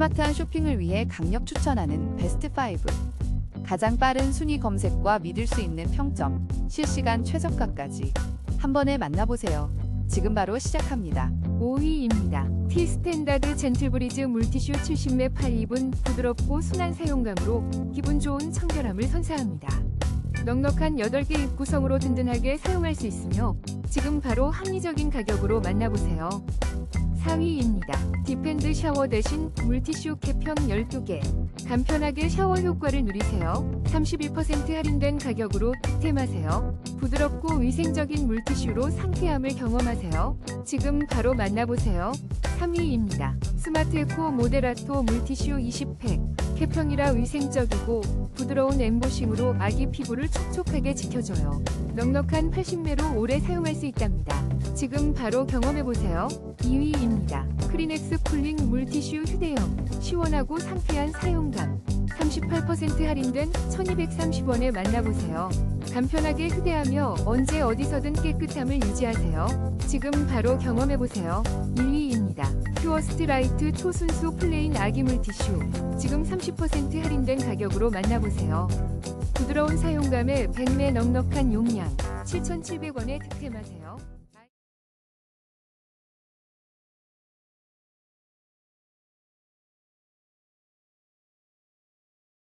스마트한 쇼핑을 위해 강력 추천하는 베스트 5. 가장 빠른 순위 검색과 믿을 수 있는 평점, 실시간 최저가까지 한 번에 만나보세요. 지금 바로 시작합니다. 5위입니다. T 스탠다드 젠틀브리즈 물티슈 70매 8입은 부드럽고 순한 사용감으로 기분 좋은 청결함을 선사합니다. 넉넉한 8개 입 구성으로 든든하게 사용할 수 있으며 지금 바로 합리적인 가격으로 만나보세요. 4위입니다. 디펜드 샤워 대신 물티슈 캡형 12개. 간편하게 샤워 효과를 누리세요. 31% 할인된 가격으로 득템하세요. 부드럽고 위생적인 물티슈로 상쾌함을 경험하세요. 지금 바로 만나보세요. 3위입니다. 스마트 에코 모데라토 물티슈 20팩. 캡형이라 위생적이고 부드러운 엠보싱으로 아기 피부를 촉촉하게 지켜줘요. 넉넉한 80매로 오래 사용할 수 있답니다. 지금 바로 경험해보세요. 2위입니다. 크리넥스 쿨링 물티슈 휴대용. 시원하고 상쾌한 사용감. 38% 할인된 1230원에 만나보세요. 간편하게 휴대하며 언제 어디서든 깨끗함을 유지하세요. 지금 바로 경험해보세요. 1위 입니다. 퓨어스트 라이트 초순수 플레인 아기 물티슈. 지금 30% 할인된 가격으로 만나보세요. 부드러운 사용감에 100매 넉넉한 용량. 7,700원에 득템하세요.